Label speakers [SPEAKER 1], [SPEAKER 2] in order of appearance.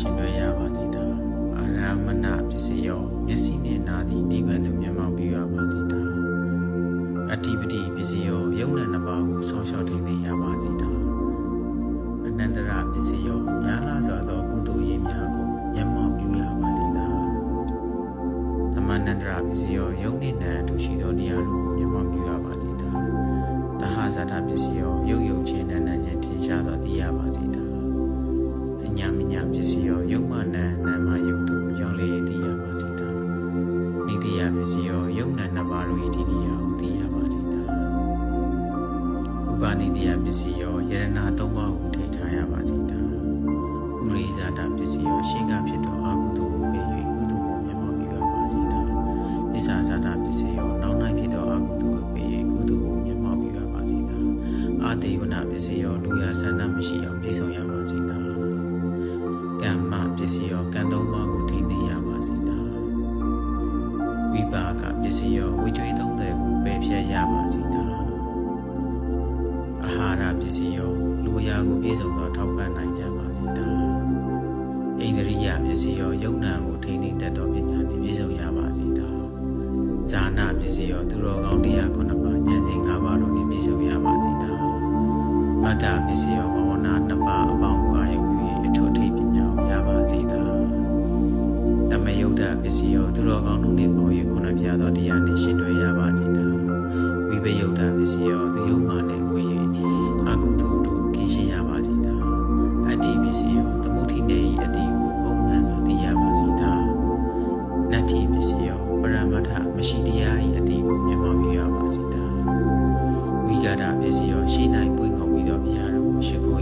[SPEAKER 1] ရှင်တွဲရပါစေသာအာရမဏပစ္စည်းရောမျက်စိနှင့်နားသည်နိဗ္ဗာန်သို့မျက်မှောက်ပြုရပါစေသာအတ္တိပတိပစ္စည်းရောယုံနာနှစ်ပါးကိုဆောင်းလျှောက်ထိန်းသိမ်းရပါစေသာအနန္တရပစ္စည်းရောများလာစွာသောကုသိုလ်ရေးများကိုမျက်မှောက်ပြုရပါစေသာသမဏန္တရပစ္စည်းရောယုံနှင့်နာအထူးရှိသောတရားတို့ကိုမျက်မှောက်ပြုရပါစေသာသဟဇာတပစ္စည်းရောယုတ်ယုတ်ချင်းနန္နချင်းထင်ရှားသောတရားပါစေသာအ ညာမညာပစ္စည်းရောယုံမနံနာမယုတ်သူရောက်လေတည်ရပါစေသာနိတိယပစ္စည်းရောယုံနံနှစ်ပါးတို့၏ဒီနေရာကိုတည်ရပါစေသာဥပနိတိယပစ္စည်းရောယရနာသုံးပါးကိုထိထားရပါစေသာဥရိဇာတပစ္စည်းရောရှေးကဖြစ်သောအကုသိုလ်ကိုပယ်၍ကုသိုလ်ကိုမျက်မှောက်ပြုရပါစေသာပစ္ဆာဇာတပစ္စည်းရောနောက်၌ဖြစ်သောအကုသိုလ်ကိုပယ်၍ကုသိုလ်ကိုမျက်မှောက်ပြုရပါစေသာအာတေဝနာပစ္စည်းရောလူရဆန္ဒမရှိအောင်ပြည့်စုံရပါစေသာကမ္မ ပစ္စည်းရောကံသုံးပါးကိုထိန်းသိမ်းရပါစေသာဝိပါကပစ္စည်းရောဝိကျွေးသုံးတဲ့ကိုပယ်ဖြတ်ရပါစေသာအာဟာရပစ္စည်းရောလူရာကိုပြည့်စုံသောထောက်ပံ့နိုင်ကြပါစေသာဣန္ဒြိယပစ္စည်းရောယုံနာကိုထိန်းသိမ်းတတ်သောပညာနှင့်ပြည့်စုံရပါစေသာဇာနာပစ္စည်းရောသူတော်ကောင်းတရားခုနှစ်ပါးဉာဏ်စဉ်၅ပါးတို့နှင့်ပြည့်စုံရပါစေသာမတ္တပစ္စည်းရောဘဝနာနှစ်ပါးအပေါင်း ပစ္စည်းရောသူတော်ကောင်းတို့နှင့်ပေါင်း၍ခုနပြသောတရားနှင့်ရှင်တွဲရပါစေသာဝိပယုတ်တပစ္စည်းရောသူယုံမှနှင့်ဝေ၍အကုသိုလ်တို့ကင်းရှင်းရပါစေသာအတ္တိပစ္စည်းရောသမုဋ္ဌိနေ၏အတ္တိကိုပုံမှန်စွာသိရပါစေသာနတ္တိပစ္စည်းရောပရမတ္ထမရှိတရား၏အတ္တိကိုမြတ်မောက်ပြုရပါစေသာဝိကာဒပစ္စည်းရောရှိနိုင်ပွင့်ကုန်ပြီးသောဘုရားတို့ကိုရှိခိုး